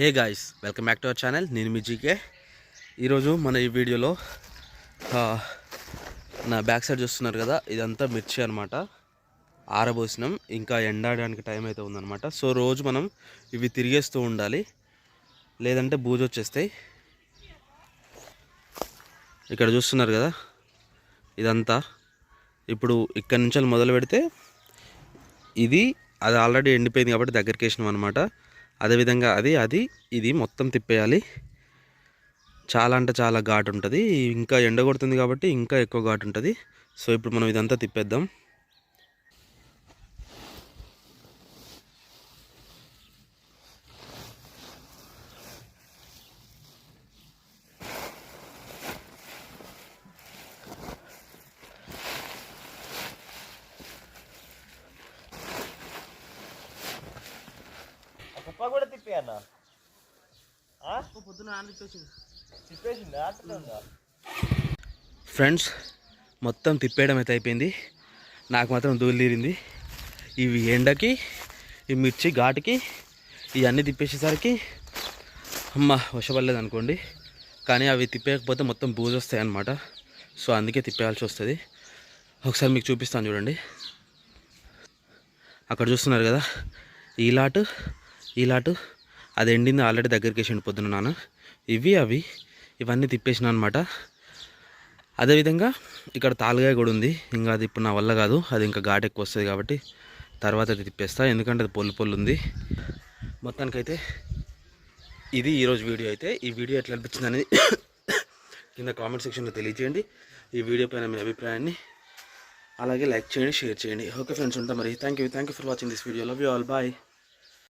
Hey guys welcome back to our channel. నేను మీ GK. ఈరోజు మన ఈ వీడియోలో నా బ్యాక్ సైడ్ చూస్తున్నారు కదా ఇదంతా మిర్చి అనమాట ఆరబోసినాం ఇంకా ఎండాడడానికి టైం అయితే ఉందన్నమాట. సో రోజు మనం ఇవి తిరిగేస్తూ ఉండాలి. లేదంటే బూజు వచ్చేస్తాయి. ఇక్కడ చూస్తున్నారు కదా ఇదంతా. ఇప్పుడు ఇక్కడి నుంచి మొదలు పెడితే ఇది అది ఆల్రెడీ ఎండిపోయింది కాబట్టి దగ్గరికి వేసినాం అనమాట అదేవిధంగా అది అది ఇది మొత్తం తిప్పేయాలి. చాలా అంటే చాలా ఘాటు ఉంటుంది. ఇంకా ఎండ కొడుతుంది కాబట్టి ఇంకా ఎక్కువ ఘాటు ఉంటుంది. సో ఇప్పుడు మనం ఇదంతా తిప్పేద్దాం. కుప్ప కూడా తిప్పి అన్న? పొద్దున తిప్పేసిందా ఫ్రెండ్స్ మొత్తం తిప్పేయడం అయితే అయిపోయింది. నాకు మాత్రం దూలు తీరింది. ఇవి ఎండకి ఈ మిర్చి ఘాటుకి ఇవన్నీ తిప్పేసేసరికి అమ్మ వశపడలేదు అనుకోండి కానీ అవి తిప్పేయకపోతే మొత్తం బూజు వస్తాయి అన్నమాట. సో అందుకే తిప్పేయాల్సి వస్తుంది. ఒకసారి మీకు చూపిస్తాను చూడండి. అక్కడ చూస్తున్నారు కదా ఈ లాటు ఈ లాటు అది ఎండింది ఆల్రెడీ దగ్గరికి వేసిండు పొద్దున నాన్న. ఇవి అవి ఇవన్నీ తిప్పేసిన అనమాట అదేవిధంగా ఇక్కడ తాలుగాయ కూడా ఉంది. ఇంకా అది ఇప్పుడు నా వల్ల కాదు. అది ఇంకా ఘాట్ ఎక్కువ వస్తుంది కాబట్టి తర్వాత అది తిప్పేస్తా. ఎందుకంటే అది పొల్లు పొల్లు ఉంది. మొత్తానికైతే ఇది ఈరోజు వీడియో అయితే. ఈ వీడియో ఎట్లా అనిపించింది అనేది కింద కామెంట్ సెక్షన్లో తెలియజేయండి ఈ వీడియో పైన మీ అభిప్రాయాన్ని అలాగే లైక్ చేయండి షేర్ చేయండి. ఓకే ఫ్రెండ్స్ ఉంటాం మరి. Thank you thank you for watching this video love you all bye